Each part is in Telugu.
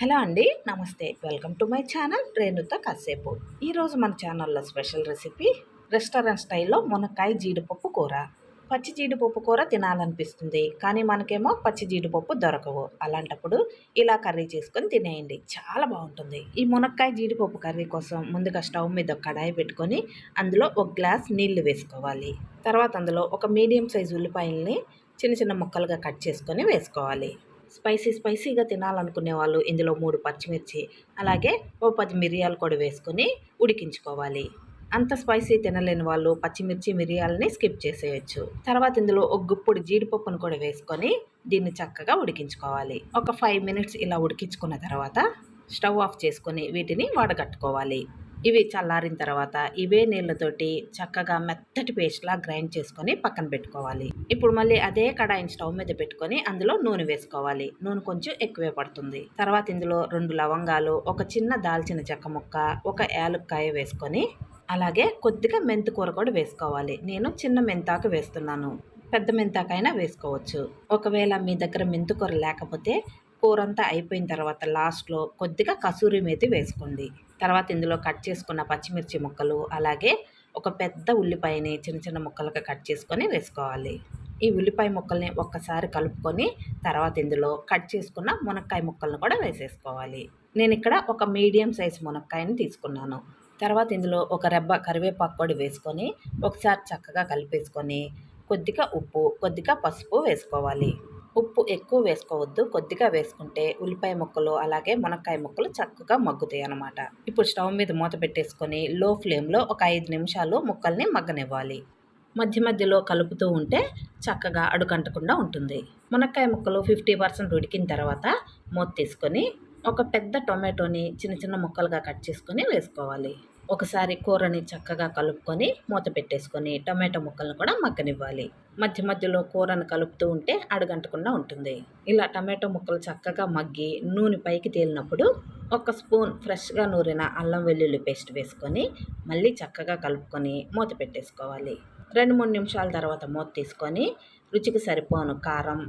హలో అండి నమస్తే. వెల్కమ్ టు మై ఛానల్ రేణుతో కాసేపు. ఈరోజు మన ఛానల్లో స్పెషల్ రెసిపీ రెస్టారెంట్ స్టైల్లో మునక్కాయ జీడిపప్పు కూర. పచ్చి జీడిపప్పు కూర తినాలనిపిస్తుంది కానీ మనకేమో పచ్చి జీడిపప్పు దొరకవు. అలాంటప్పుడు ఇలా కర్రీ చేసుకొని తినేయండి. చాలా బాగుంటుంది. ఈ మునక్కాయ జీడిపప్పు కర్రీ కోసం ముందుగా స్టవ్ మీద కడాయి పెట్టుకొని అందులో ఒక గ్లాస్ నీళ్ళు వేసుకోవాలి. తర్వాత అందులో ఒక మీడియం సైజు ఉల్లిపాయల్ని చిన్న చిన్న ముక్కలుగా కట్ చేసుకొని వేసుకోవాలి. స్పైసీ స్పైసీగా తినాలనుకునే వాళ్ళు ఇందులో మూడు పచ్చిమిర్చి అలాగే ఓ పది మిరియాలు కూడా వేసుకొని ఉడికించుకోవాలి. అంత స్పైసీ తినలేని వాళ్ళు పచ్చిమిర్చి మిరియాలని స్కిప్ చేసేయచ్చు. తర్వాత ఇందులో ఒక గుప్పుడు జీడిపప్పును కూడా వేసుకొని దీన్ని చక్కగా ఉడికించుకోవాలి. ఒక ఫైవ్ మినిట్స్ ఇలా ఉడికించుకున్న తర్వాత స్టవ్ ఆఫ్ చేసుకొని వీటిని వడగట్టుకోవాలి. ఇవి చల్లారిన తర్వాత ఇవే నీళ్ళతోటి చక్కగా మెత్తటి పేస్ట్లా గ్రైండ్ చేసుకొని పక్కన పెట్టుకోవాలి. ఇప్పుడు మళ్ళీ అదే కడాయిని స్టవ్ మీద పెట్టుకొని అందులో నూనె వేసుకోవాలి. నూనె కొంచెం ఎక్కువే పడుతుంది. తర్వాత ఇందులో రెండు లవంగాలు ఒక చిన్న దాల్చిన చెక్క ముక్క ఒక యాలుక్కాయ వేసుకొని అలాగే కొద్దిగా మెంతికూర కూడా వేసుకోవాలి. నేను చిన్న మెంతాకు వేస్తున్నాను. పెద్ద మెంతాకైనా వేసుకోవచ్చు. ఒకవేళ మీ దగ్గర మెంతుకూర లేకపోతే కూర అంతా అయిపోయిన తర్వాత లాస్ట్లో కొద్దిగా కసూరి మేతి వేసుకోండి. తర్వాత ఇందులో కట్ చేసుకున్న పచ్చిమిర్చి ముక్కలు అలాగే ఒక పెద్ద ఉల్లిపాయని చిన్న చిన్న ముక్కలుగా కట్ చేసుకొని వేసుకోవాలి. ఈ ఉల్లిపాయ ముక్కల్ని ఒక్కసారి కలుపుకొని తర్వాత ఇందులో కట్ చేసుకున్న మునక్కాయ ముక్కలను కూడా వేసేసుకోవాలి. నేను ఇక్కడ ఒక మీడియం సైజ్ మునక్కాయని తీసుకున్నాను. తర్వాత ఇందులో ఒక రెబ్బ కరివేపాకు కూడా వేసుకొని ఒకసారి చక్కగా కలిపేసుకొని కొద్దిగా ఉప్పు కొద్దిగా పసుపు వేసుకోవాలి. ఉప్పు ఎక్కువ వేసుకోవద్దు. కొద్దిగా వేసుకుంటే ఉల్లిపాయ ముక్కలు అలాగే మునక్కాయ ముక్కలు చక్కగా మగ్గుతాయి అన్నమాట. ఇప్పుడు స్టవ్ మీద మూత పెట్టేసుకొని లో ఫ్లేమ్లో ఒక ఐదు నిమిషాలు ముక్కల్ని మగ్గనివ్వాలి. మధ్య మధ్యలో కలుపుతూ ఉంటే చక్కగా అడుగంటకుండా ఉంటుంది. మునక్కాయ ముక్కలు ఫిఫ్టీ పర్సెంట్ ఉడికిన తర్వాత మూత తీసుకొని ఒక పెద్ద టొమాటోని చిన్న చిన్న ముక్కలుగా కట్ చేసుకొని వేసుకోవాలి. ఒకసారి కూరని చక్కగా కలుపుకొని మూత పెట్టేసుకొని టమాటో ముక్కలను కూడా మగ్గనివ్వాలి. మధ్య మధ్యలో కూరను కలుపుతూ ఉంటే అడగంటకుండా ఉంటుంది. ఇలా టమాటో ముక్కలు చక్కగా మగ్గి నూనె పైకి తేలినప్పుడు ఒక స్పూన్ ఫ్రెష్గా నూరిన అల్లం వెల్లుల్లి పేస్ట్ వేసుకొని మళ్ళీ చక్కగా కలుపుకొని మూత పెట్టేసుకోవాలి. రెండు మూడు నిమిషాల తర్వాత మూత తీసుకొని రుచికి సరిపోను కారం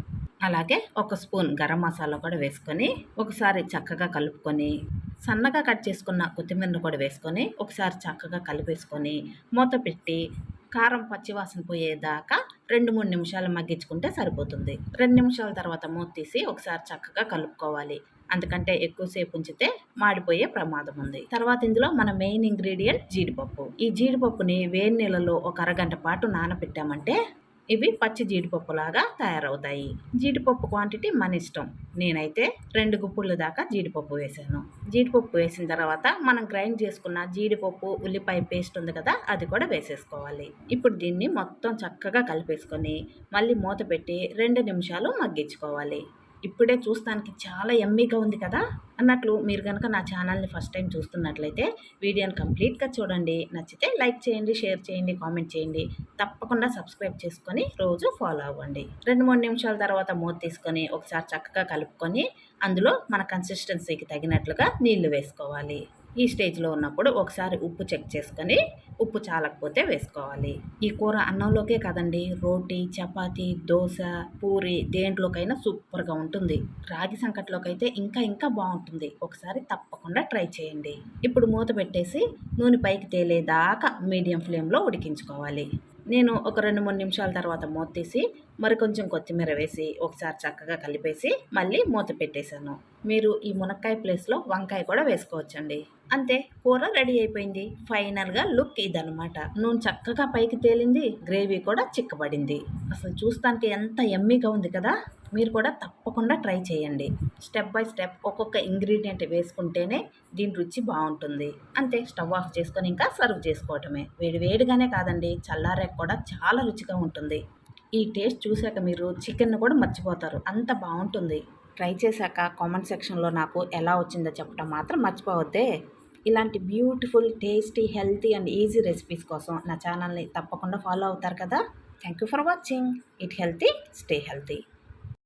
అలాగే ఒక స్పూన్ గరం మసాలా కూడా వేసుకొని ఒకసారి చక్కగా కలుపుకొని సన్నగా కట్ చేసుకున్న కొత్తిమీరను కూడా వేసుకొని ఒకసారి చక్కగా కలిపేసుకొని మూత పెట్టి కారం పచ్చివాసన పోయేదాకా రెండు మూడు నిమిషాలు మగ్గించుకుంటే సరిపోతుంది. రెండు నిమిషాల తర్వాత మూత తీసి ఒకసారి చక్కగా కలుపుకోవాలి. అందుకంటే ఎక్కువసేపు ఉంచితే మాడిపోయే ప్రమాదం ఉంది. తర్వాత ఇందులో మన మెయిన్ ఇంగ్రీడియంట్ జీడిపప్పు. ఈ జీడిపప్పుని వేడి నీళ్ళలో ఒక అరగంట పాటు నానబెట్టామంటే ఇవి పచ్చి జీడిపప్పు లాగా తయారవుతాయి. జీడిపప్పు క్వాంటిటీ మన ఇష్టం. నేనైతే రెండు గుప్పుళ్ళ దాకా జీడిపప్పు వేసాను. జీడిపప్పు వేసిన తర్వాత మనం గ్రైండ్ చేసుకున్న జీడిపప్పు ఉల్లిపాయ పేస్ట్ ఉంది కదా అది కూడా వేసేసుకోవాలి. ఇప్పుడు దీన్ని మొత్తం చక్కగా కలిపేసుకొని మళ్ళీ మూత పెట్టి రెండు నిమిషాలు మగ్గించుకోవాలి. ఇప్పుడే చూస్తానికి చాలా ఎమ్మీగా ఉంది కదా? అన్నట్లు మీరు కనుక నా ఛానల్ని ఫస్ట్ టైం చూస్తున్నట్లయితే వీడియోని కంప్లీట్గా చూడండి. నచ్చితే లైక్ చేయండి షేర్ చేయండి కామెంట్ చేయండి. తప్పకుండా సబ్స్క్రైబ్ చేసుకొని రోజు ఫాలో అవ్వండి. రెండు మూడు నిమిషాల తర్వాత మూత తీసుకొని ఒకసారి చక్కగా కలుపుకొని అందులో మన కన్సిస్టెన్సీకి తగినట్లుగా నీళ్ళు వేసుకోవాలి. ఈ స్టేజ్లో ఉన్నప్పుడు ఒకసారి ఉప్పు చెక్ చేసుకొని ఉప్పు చాలకపోతే వేసుకోవాలి. ఈ కూర అన్నంలోకే కదండి. రోటీ చపాతి దోశ పూరి దేంట్లోకైనా సూపర్గా ఉంటుంది. రాగి సంకట్లోకి అయితే ఇంకా ఇంకా బాగుంటుంది. ఒకసారి తప్పకుండా ట్రై చేయండి. ఇప్పుడు మూత పెట్టేసి నూనె పైకి తేలేదాకా మీడియం ఫ్లేమ్లో ఉడికించుకోవాలి. నేను ఒక రెండు మూడు నిమిషాల తర్వాత మూత తీసి మరి కొంచెం కొత్తిమీర వేసి ఒకసారి చక్కగా కలిపేసి మళ్ళీ మూత పెట్టేశాను. మీరు ఈ మునక్కాయ ప్లేస్లో వంకాయ కూడా వేసుకోవచ్చండి. అంతే కూర రెడీ అయిపోయింది. ఫైనల్గా లుక్ ఇదనమాట నూనె చక్కగా పైకి తేలింది గ్రేవీ కూడా చిక్కబడింది. అసలు చూస్తానికి ఎంత ఎమ్మీగా ఉంది కదా? మీరు కూడా తప్పకుండా ట్రై చేయండి. స్టెప్ బై స్టెప్ ఒక్కొక్క ఇంగ్రీడియంట్ వేసుకుంటేనే దీని రుచి బాగుంటుంది. అంతే స్టవ్ ఆఫ్ చేసుకొని ఇంకా సర్వ్ చేసుకోవటమే. వేడి వేడిగానే కాదండి చల్లారాక కూడా చాలా రుచిగా ఉంటుంది. ఈ టేస్ట్ చూశాక మీరు చికెన్ను కూడా మర్చిపోతారు. అంత బాగుంటుంది. ట్రై చేశాక కామెంట్ సెక్షన్లో నాకు ఎలా వచ్చిందో చెప్పడం మాత్రం మర్చిపోవద్దే. ఇలాంటి beautiful tasty healthy and easy recipes కోసం నా ఛానల్ని తప్పకుండా ఫాలో అవుతారు కదా. Thank you for watching. Eat healthy stay healthy.